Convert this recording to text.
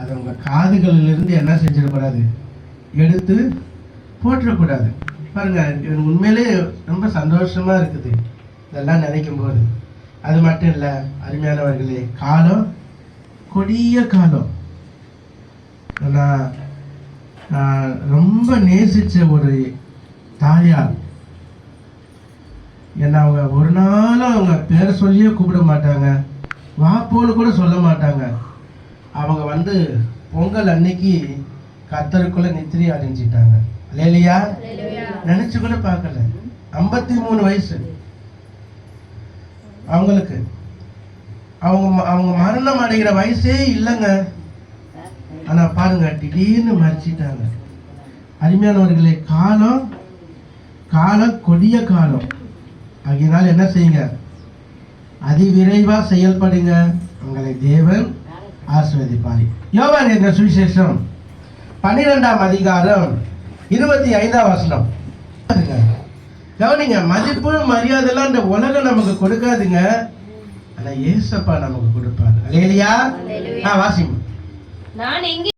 அது உங்க காதுகளிலிருந்து என்ன செஞ்சிடக்கூடாது? எடுத்து போட்டுறக்கூடாது பாருங்க உண்மையிலே ரொம்ப சந்தோஷமா இருக்குது. இதெல்லாம் நினைக்கும் போது அது மட்டும் இல்லை அருமையானவர்களே காலம் கொடிய காலம். நான் நான் ரொம்ப நேசித்த ஒரு தாயார். என்ன அவங்க ஒரு நாளும் அவங்க பேரை சொல்லியே கூப்பிட மாட்டாங்க. வா கூட சொல்ல மாட்டாங்க. அவங்க வந்து பொங்கல் அன்னைக்கு கத்தருக்குள்ள நித்திரி அடைஞ்சிட்டாங்க. இல்லையா நினைச்சு கூட பார்க்கல. ஐம்பத்தி மூணு வயசு. அவங்களுக்கு. அவங்க அவங்க மரணம் அடைகிற வயசே இல்லைங்க. ஆனா பாருங்க திடீர்னு மறிச்சிட்டாங்க அருமையானவர்களே காலம் காலம் கொடிய காலம். ஆகையினால் என்ன செய்யுங்க? அதிவிரைவா செயல்படுங்க. உங்களை தேவன் ஆசிர்வதிப்பார். யோவான் என்ற சுவிசேஷம் பன்னிரெண்டாம் அதிகாரம் இருபத்தி ஐந்தாம் வசனம். கவனிங்க மதிப்பு மரியாதைலாம் இந்த உலகம் நமக்கு கொடுக்காதுங்க. ஆனா ஏசப்பா நமக்கு கொடுப்பாரு. இல்லையா ஆ வாசிங்க. நான் எங்கே